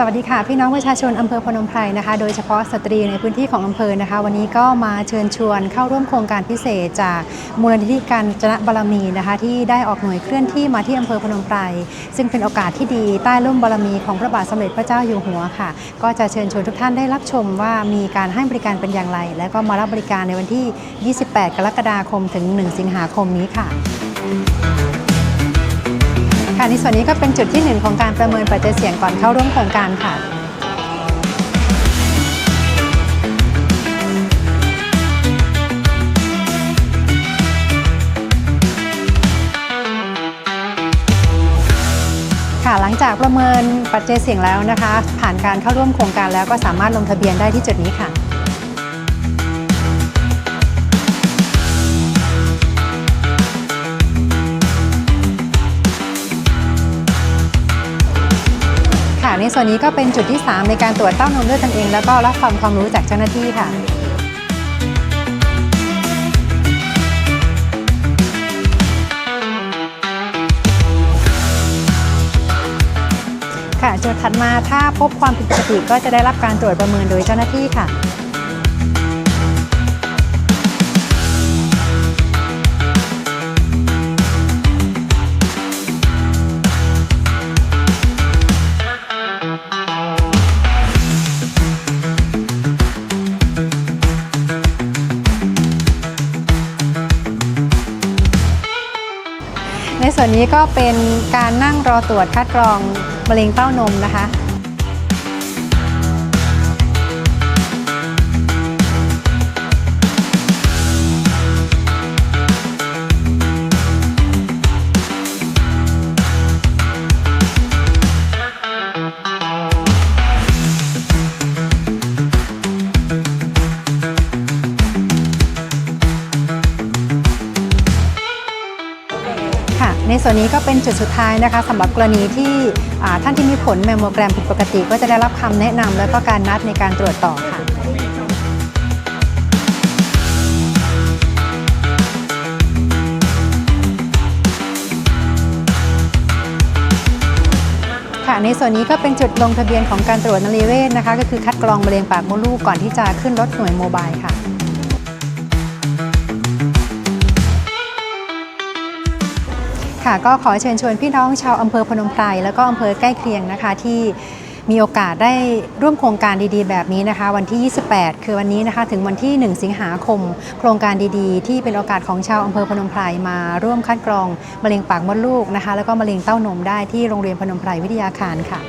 สวัสดีค่ะ พี่น้องประชาชนอำเภอพนมไพรนะคะ โดยเฉพาะสตรีในพื้นที่ของอำเภอนะคะ วันนี้ก็มาเชิญชวนเข้าร่วมโครงการพิเศษ จากมูลนิธิการจนะบารมีนะคะ ที่ได้ออกหน่วยเคลื่อนที่มาที่อำเภอพนมไพรซึ่งเป็นโอกาสที่ดีใต้ร่มบารมีของพระบาทสมเด็จพระเจ้าอยู่หัวค่ะ ก็จะเชิญชวนทุกท่านได้รับชมว่ามีการให้บริการเป็นอย่างไร และก็มารับบริการในวันที่ 28 กรกฎาคมถึง 1 สิงหาคมนี้ค่ะ ในส่วนนี้ก็เป็นจุดที่หนึ่งของการประเมินปัจจัยเสี่ยงก่อนเข้าร่วมโครงการค่ะค่ะหลังจากประเมินปัจจัยเสี่ยงแล้วนะคะ ผ่านการเข้าร่วมโครงการแล้วก็สามารถลงทะเบียนได้ที่จุดนี้ค่ะ ในส่วนนี้ก็เป็นจุดที่ 3 ในการตรวจเต้านมด้วยตนเอง แล้วก็รับฟังความรู้จากเจ้าหน้าที่ค่ะค่ะจุดถัดมาถ้าพบความผิดปกติก็จะได้รับการตรวจประเมินโดยเจ้าหน้าที่ค่ะ ในส่วนนี้ก็เป็นการนั่งรอตรวจคัดกรองมะเร็งเต้านมนะคะ ในส่วนนี้ก็เป็นจุดสุดท้ายนะคะสำหรับกรณีที่ท่านที่มีผลแมมโมแกรมผิดปกติ ก็จะได้รับคำแนะนำและก็การนัดในการตรวจต่อค่ะค่ะในส่วนนี้ก็เป็นจุดลงทะเบียนของการตรวจนรีเวศนะคะ ก็คือคัดกรองมะเร็งปากมดลูกก่อนที่จะขึ้นรถหน่วยโมบายค่ะ ค่ะ ก็ขอเชิญชวนพี่น้องชาวอำเภอพนมไพรแล้วก็อำเภอใกล้เคียงนะคะที่มีโอกาสได้ร่วมโครงการดีๆ แบบนี้นะคะ วันที่ 28 คือวันนี้นะคะถึงวันที่ 1 สิงหาคม โครงการดีๆ ที่เป็นโอกาสของชาวอำเภอพนมไพรมาร่วมคัดกรองมะเร็งปากมดลูกนะคะ แล้วก็มะเร็งเต้านมได้ที่โรงเรียนพนมไพรวิทยาคารค่ะ